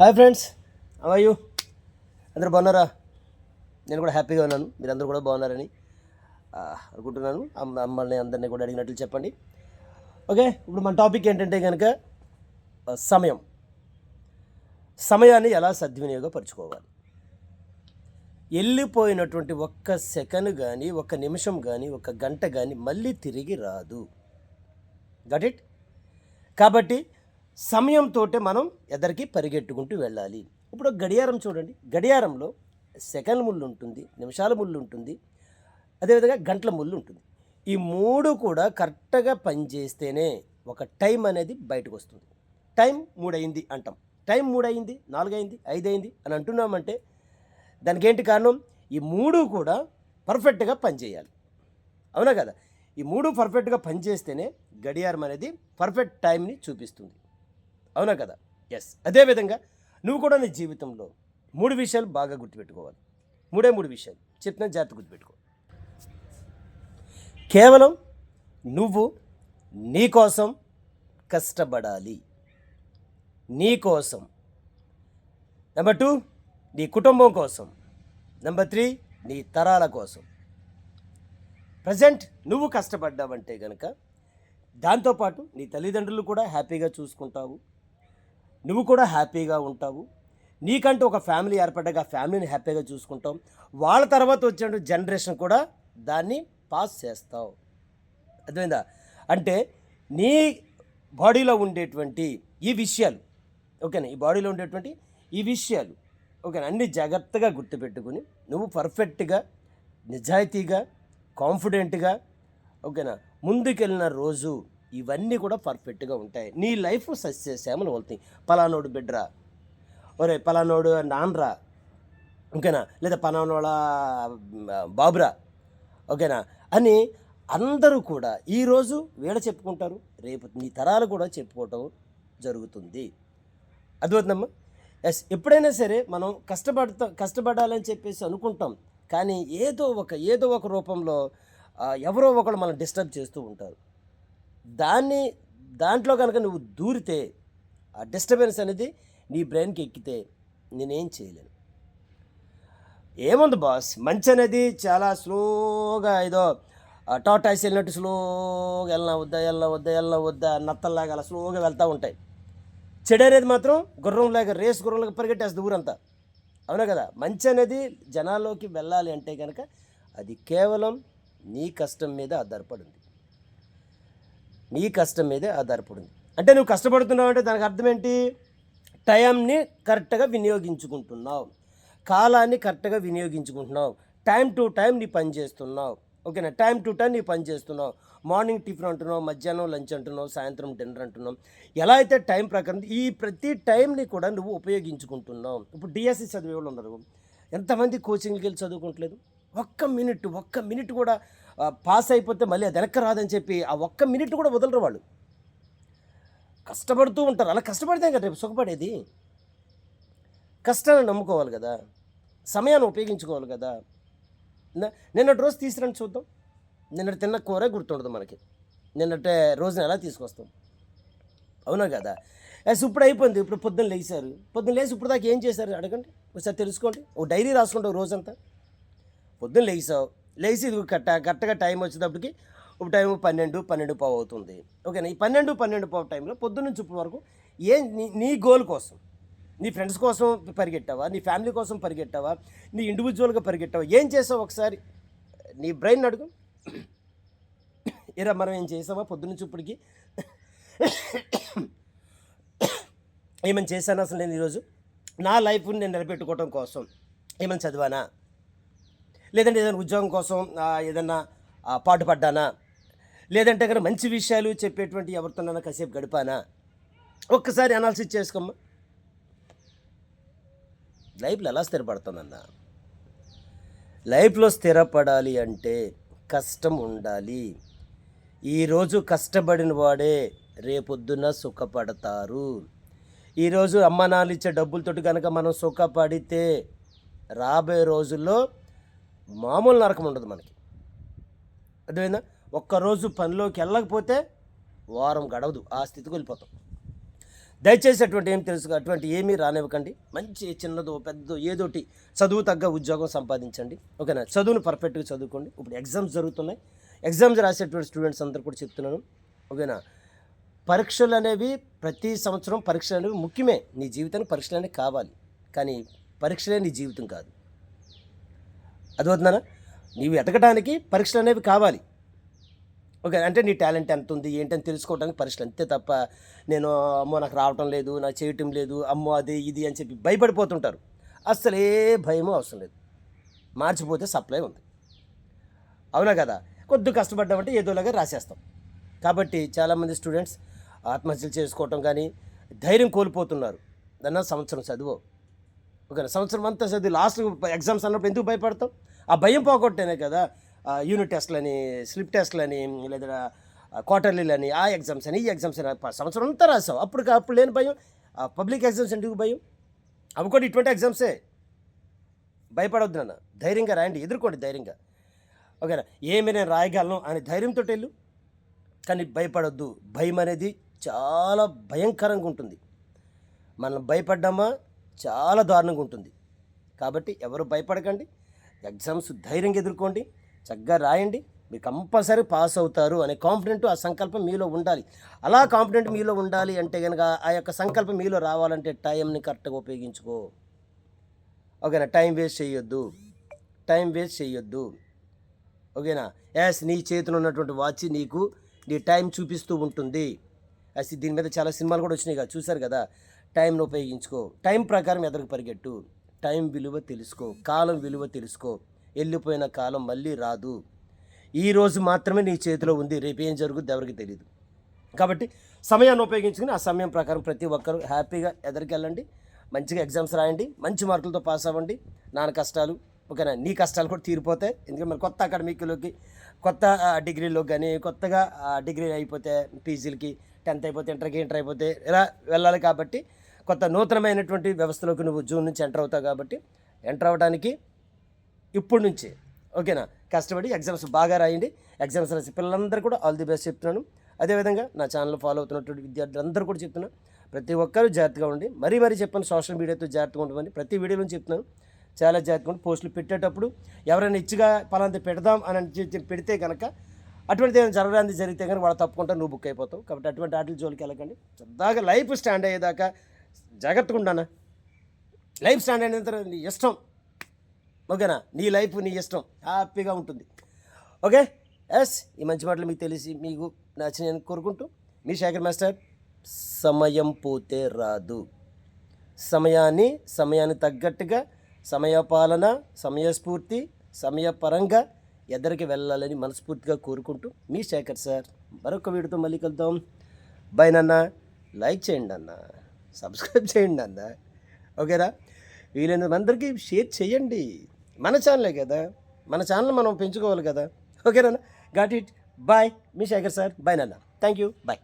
Hi friends అవయ్యూ అందరూ బాగున్నారా? నేను కూడా హ్యాపీగా ఉన్నాను. మీరందరూ కూడా బాగున్నారని అనుకుంటున్నాను. అమ్మల్ని అందరినీ కూడా అడిగినట్లు చెప్పండి. ఓకే ఇప్పుడు మన టాపిక్ ఏంటంటే కనుక సమయం. సమయాన్ని ఎలా సద్వినియోగపరచుకోవాలి? వెళ్ళిపోయినటువంటి ఒక్క సెకండ్ కానీ ఒక్క నిమిషం కానీ ఒక గంట కానీ మళ్ళీ తిరిగి రాదు. గట్ ఇట్ కాబట్టి సమయంతో మనం ఎదరికి పరిగెట్టుకుంటూ వెళ్ళాలి. ఇప్పుడు గడియారం చూడండి. గడియారంలో సెకండ్ ముళ్ళు ఉంటుంది నిమిషాల ముళ్ళు ఉంటుంది అదేవిధంగా గంటల ముళ్ళు ఉంటుంది. ఈ మూడు కూడా కరెక్ట్గా పనిచేస్తేనే ఒక టైం అనేది బయటకు వస్తుంది. టైం మూడయింది అంటాం. టైం మూడయింది నాలుగైంది ఐదైంది అని అంటున్నామంటే దానికి ఏంటి కారణం? ఈ మూడు కూడా పర్ఫెక్ట్గా పనిచేయాలి. అవునా కదా? ఈ మూడు పర్ఫెక్ట్గా పనిచేస్తేనే గడియారం అనేది పర్ఫెక్ట్ టైంని చూపిస్తుంది. అవునా కదా? ఎస్ అదేవిధంగా నువ్వు కూడా నీ జీవితంలో మూడు విషయాలు బాగా గుర్తుపెట్టుకోవాలి. మూడే మూడు విషయాలు. చెప్పిన జాతి గుర్తుపెట్టుకో. కేవలం నువ్వు నీ కోసం కష్టపడాలి. నీ కోసం. నెంబర్ టూ నీ కుటుంబం కోసం. నెంబర్ త్రీ నీ తరాల కోసం. ప్రజెంట్ నువ్వు కష్టపడ్డావంటే కనుక దాంతోపాటు నీ తల్లిదండ్రులు కూడా హ్యాపీగా చూసుకుంటావు. నువ్వు కూడా హ్యాపీగా ఉంటావు. నీకంటూ ఒక ఫ్యామిలీ ఏర్పడ్డాక ఫ్యామిలీని హ్యాపీగా చూసుకుంటాం వాళ్ళ తర్వాత వచ్చిన జనరేషన్ కూడా దాన్ని పాస్ చేస్తావు. అర్థమైందా? అంటే నీ బాడీలో ఉండేటువంటి ఈ విషయాలు ఓకేనా? ఈ బాడీలో ఉండేటువంటి ఈ విషయాలు ఓకేనా? అన్ని జాగ్రత్తగా గుర్తుపెట్టుకుని నువ్వు పర్ఫెక్ట్గా నిజాయితీగా కాన్ఫిడెంట్గా ఓకేనా? ముందుకెళ్ళిన రోజు ఇవన్నీ కూడా పర్ఫెక్ట్గా ఉంటాయి. నీ లైఫ్ సస్యశ్యామలు వెళ్తాయి పలానోడు బిడ్డరా? ఒరే పలానోడు నాన్నరా? ఓకేనా? లేదా పలానోళ్ళ బాబురా? ఓకేనా? అని అందరూ కూడా ఈరోజు వీళ్ళ చెప్పుకుంటారు రేపు నీ తరాలు కూడా చెప్పుకోవటం జరుగుతుంది. అర్థమవుతుందమ్మా? ఎస్ ఎప్పుడైనా సరే మనం కష్టపడతా కష్టపడాలని చెప్పేసి అనుకుంటాం. కానీ ఏదో ఒక ఏదో ఒక రూపంలో ఎవరో ఒకరు మనం డిస్టర్బ్ చేస్తూ ఉంటారు. దాన్ని దాంట్లో కనుక నువ్వు దూరితే ఆ డిస్టర్బెన్స్ అనేది నీ బ్రెయిన్కి ఎక్కితే నేనేం చేయలేను. ఏముంది బాస్? మంచి అనేది చాలా స్లోగా ఏదో టాటాస్ వెళ్ళినట్టు స్లోగా వెళ్ళినా వద్దా వెళ్ళినా వద్దా వెళ్ళినా వద్దా నత్తల్లాగా అలా స్లోగా వెళ్తూ ఉంటాయి. చెడు అనేది మాత్రం గుర్రంలాగా రేస్ గుర్రంలాగా పరిగెట్టేస్తుంది ఊరంతా. అవునా కదా? మంచి అనేది జనాల్లోకి వెళ్ళాలి అంటే కనుక అది కేవలం నీ కష్టం మీద ఆధారపడింది నీ కష్టం మీదే ఆధారపడింది. అంటే నువ్వు కష్టపడుతున్నావు అంటే దానికి అర్థం ఏంటి? టైంని కరెక్ట్గా వినియోగించుకుంటున్నావు. కాలాన్ని కరెక్ట్గా వినియోగించుకుంటున్నావు. టైం టు టైం నీ పని చేస్తున్నావు. ఓకేనా? టైం టు టైం నీ పని చేస్తున్నావు. మార్నింగ్ టిఫిన్ అంటున్నావు మధ్యాహ్నం లంచ్ అంటున్నావు సాయంత్రం డిన్నర్ అంటున్నావు. ఎలా అయితే టైం ప్రకారం ఈ ప్రతి టైంని కూడా నువ్వు ఉపయోగించుకుంటున్నావు. ఇప్పుడు డిఎస్సి చదివే వాళ్ళు ఉన్నారు. ఎంతమంది కోచింగ్కి వెళ్ళి చదువుకుంటలేదు? ఒక్క మినిట్ ఒక్క మినిట్ కూడా పాస్ అయిపోతే మళ్ళీ అది వెనక్కి రాదని చెప్పి ఆ ఒక్క మినిట్ కూడా వదలరు వాళ్ళు. కష్టపడుతూ ఉంటారు. అలా కష్టపడితే కదా రేపు సుఖపడేది? కష్టాన్ని నమ్ముకోవాలి కదా. సమయాన్ని ఉపయోగించుకోవాలి కదా. నిన్నటి రోజు తీసుకురండి చూద్దాం. నిన్నటి తిన్న కూర గుర్తుండదు మనకి. నిన్నటి రోజున ఎలా తీసుకొస్తాం? అవునా కదా? ఎస్ ఇప్పుడు అయిపోయింది. ఇప్పుడు పొద్దున్న లేచారు. పొద్దున్న లేచి ఇప్పుడు దాకా ఏం చేశారు? అడగండి. ఒకసారి తెలుసుకోండి. ఓ డైరీ రాసుకుంటావు రోజంతా. పొద్దున్న లేచావు. లేచి ఇది కట్ట కరెక్ట్గా టైం వచ్చేటప్పటికి ఒక టైం పన్నెండు పన్నెండు పావు అవుతుంది. ఓకేనా? ఈ పన్నెండు పన్నెండు పావు టైంలో పొద్దున్న నుంచి ఇప్పుడు వరకు ఏం నీ నీ గోల్ కోసం నీ ఫ్రెండ్స్ కోసం పరిగెట్టావా? నీ ఫ్యామిలీ కోసం పరిగెట్టావా? నీ ఇండివిజువల్గా పరిగెట్టావా? ఏం చేసావు ఒకసారి? నీ బ్రెయిన్ అడుగు. ఇరా మనం ఏం చేసావా? పొద్దున్న నుంచి ఇప్పటికి ఏమైనా చేశాను అసలు నేను ఈరోజు? నా లైఫ్ని నేను నిలబెట్టుకోవడం కోసం ఏమైనా చదివానా? లేదంటే ఏదైనా ఉద్యోగం కోసం ఏదన్నా ఏదైనా పాటుపడ్డానా? లేదంటే కనుక మంచి విషయాలు చెప్పేటువంటి ఎవరితోనైనా కాసేపు గడిపానా? ఒక్కసారి అనాలిసిస్ చేసుకోమ్మా. లైఫ్లో ఎలా స్థిరపడుతుందన్న? లైఫ్లో స్థిరపడాలి అంటే కష్టం ఉండాలి. ఈరోజు కష్టపడిన వాడే రేపొద్దున సుఖపడతారు. ఈరోజు అమ్మ నాన్న ఇచ్చే డబ్బులతోటి కనుక మనం సుఖపడితే రాబోయే రోజుల్లో మామూలు నరకం ఉండదు మనకి. అర్థమైందా? ఒక్కరోజు పనిలోకి వెళ్ళకపోతే వారం గడవదు ఆ స్థితికి వెళ్ళిపోతాం. దయచేసి అటువంటి ఏం తెలుసు అటువంటి ఏమీ రానివ్వకండి. మంచి చిన్నదో పెద్దదో ఏదోటి చదువు తగ్గ ఉద్యోగం సంపాదించండి. ఓకేనా? చదువును పర్ఫెక్ట్గా చదువుకోండి. ఇప్పుడు ఎగ్జామ్స్ జరుగుతున్నాయి. ఎగ్జామ్స్ రాసేటువంటి స్టూడెంట్స్ అందరూ కూడా చెప్తున్నాను. ఓకేనా? పరీక్షలు అనేవి ప్రతి సంవత్సరం పరీక్షలు అనేవి ముఖ్యమే. నీ జీవితానికి పరీక్షలు అనేవి కావాలి. కానీ పరీక్షలే నీ జీవితం కాదు. అదవుతుందనా నీవు ఎదగడానికి పరీక్షలు అనేవి కావాలి. ఓకే అంటే నీ టాలెంట్ ఎంత ఉంది ఏంటని తెలుసుకోవడానికి పరీక్షలు అంతే తప్ప నేను అమ్మో నాకు రావటం లేదు నాకు చేయటం లేదు అమ్మో అది ఇది అని చెప్పి భయపడిపోతుంటారు. అస్సలు ఏ అవసరం లేదు. మార్చిపోతే సప్లై ఉంది. అవునా కదా? కొద్ది కష్టపడ్డామంటే ఏదోలాగా రాసేస్తాం. కాబట్టి చాలామంది స్టూడెంట్స్ ఆత్మహత్యలు చేసుకోవటం కానీ ధైర్యం కోల్పోతున్నారు. దాన్ని సంవత్సరం చదువు. ఓకేనా? సంవత్సరం అంతా చదివి లాస్ట్ ఎగ్జామ్స్ అన్నప్పుడు ఎందుకు భయపడతాం ఆ భయం పోగొట్టేనే కదా. యూనిట్ టెస్ట్లని స్లిప్ టెస్ట్లని లేదా క్వార్టర్లీలని ఆ ఎగ్జామ్స్ అని ఈ ఎగ్జామ్స్ అని సంవత్సరం అంతా రాసావు. అప్పుడు అప్పుడు లేని భయం? ఆ పబ్లిక్ ఎగ్జామ్స్ ఎందుకు భయం? అవి కూడా ఇటువంటి ఎగ్జామ్సే భయపడవద్దు నాన్న. ధైర్యంగా రాయండి. ఎదుర్కోండి ధైర్యంగా. ఓకేనా? ఏమి నేను రాయగలను అని ధైర్యంతో వెళ్ళు. కానీ భయపడొద్దు. భయం అనేది చాలా భయంకరంగా ఉంటుంది. మనం భయపడ్డామా చాలా దారుణంగా ఉంటుంది. కాబట్టి ఎవరు భయపడకండి. ఎగ్జామ్స్ ధైర్యంగా ఎదుర్కోండి. చక్కగా రాయండి. మీరు కంపల్సరీ పాస్ అవుతారు అనే కాన్ఫిడెంట్ ఆ సంకల్పం మీలో ఉండాలి. అలా కాన్ఫిడెంట్ మీలో ఉండాలి అంటే కనుక ఆ యొక్క సంకల్పం మీలో రావాలంటే టైంని కరెక్ట్గా ఉపయోగించుకో. ఓకేనా? టైం వేస్ట్ చేయొద్దు. టైం వేస్ట్ చేయొద్దు. ఓకేనా? యాస్ నీ చేతిలో ఉన్నటువంటి వాచ్ నీకు నీ టైం చూపిస్తూ ఉంటుంది. యాస్ దీని మీద చాలా సినిమాలు కూడా వచ్చినాయి కదా? చూశారు కదా? టైంను ఉపయోగించుకో. టైం ప్రకారం ఎదురుకు పరిగెట్టు. టైం విలువ తెలుసుకో. కాలం విలువ తెలుసుకో. వెళ్ళిపోయిన కాలం మళ్ళీ రాదు. ఈ రోజు మాత్రమే నీ చేతిలో ఉంది. రేపు ఏం జరుగుద్ది ఎవరికి తెలియదు కాబట్టి సమయాన్ని ఉపయోగించుకుని ఆ సమయం ప్రకారం ప్రతి ఒక్కరూ హ్యాపీగా ఎదరికెళ్ళండి మంచిగా ఎగ్జామ్స్ రాయండి. మంచి మార్కులతో పాస్ అవ్వండి. నాన్న కష్టాలు ఓకేనా? నీ కష్టాలు కూడా తీరిపోతాయి. ఎందుకంటే మరి కొత్త అకాడమిక్లోకి కొత్త డిగ్రీలో కానీ కొత్తగా డిగ్రీ అయిపోతే పీజీలకి టెన్త్ అయిపోతే ఇంటర్కి ఇంటర్ అయిపోతే ఇలా వెళ్ళాలి కాబట్టి కొత్త నూతనమైనటువంటి వ్యవస్థలోకి నువ్వు జూన్ నుంచి ఎంటర్ అవుతావు కాబట్టి ఎంటర్ అవ్వడానికి ఇప్పుడు నుంచి. ఓకేనా? కష్టపడి ఎగ్జామ్స్ బాగా రాయండి. ఎగ్జామ్స్ రాసి పిల్లలందరూ కూడా ఆల్ ది బెస్ట్ చెప్తున్నాను. అదేవిధంగా నా ఛానల్ ఫాలో అవుతున్నటువంటి విద్యార్థులందరూ కూడా చెప్తున్నాను. ప్రతి ఒక్కరూ జాగ్రత్తగా ఉండి మరీ మరీ చెప్పాను సోషల్ మీడియాతో జాగ్రత్తగా ఉండమని ప్రతి వీడియోలో చెప్తున్నాను. చాలా జాగ్రత్తగా ఉండి పోస్టులు పెట్టేటప్పుడు ఎవరైనా ఇచ్చిగా పలాంటి పెడదాం అని చెప్పి పెడితే కనుక అటువంటి ఏదైనా జరగడానికి జరిగితే కనుక వాళ్ళు తప్పకుండా నువ్వు బుక్ అయిపోతావు. కాబట్టి అటువంటి ఆటల జోలికి వెళ్ళకండి. సరదాగా లైఫ్ స్టాండ్ అయ్యేదాకా జాగ్రత్తగా ఉండానా లైఫ్ స్టాండర్డ్ అయిన తర్వాత నీ ఇష్టం? ఓకేనా? నీ లైఫ్ నీ ఇష్టం. హ్యాపీగా ఉంటుంది. ఓకే? ఎస్ ఈ మంచి మాటలు మీకు తెలిసి మీకు నచ్చిన కోరుకుంటూ మీ శేఖర్ మాస్టర్ సమయం పోతే రాదు. సమయాన్ని సమయాన్ని తగ్గట్టుగా సమయపాలన సమయస్ఫూర్తి సమయపరంగా ఎదరికి వెళ్ళాలని మనస్ఫూర్తిగా కోరుకుంటూ మీ శేఖర్ సార్ మరొక వీడితో మళ్ళీ కలుద్దాం. బై నాన్న. లైక్ చేయండి అన్నా. సబ్స్క్రైబ్ చేయండి అన్న. ఓకేనా? వీలైనంత అందరికీ షేర్ చేయండి. మన ఛానలే కదా. మన ఛానల్ మనం పెంచుకోవాలి కదా. ఓకేనా? Got it. బాయ్. మీ శేఖర్ సార్. బాయ్ నాన్న. Thank you bye.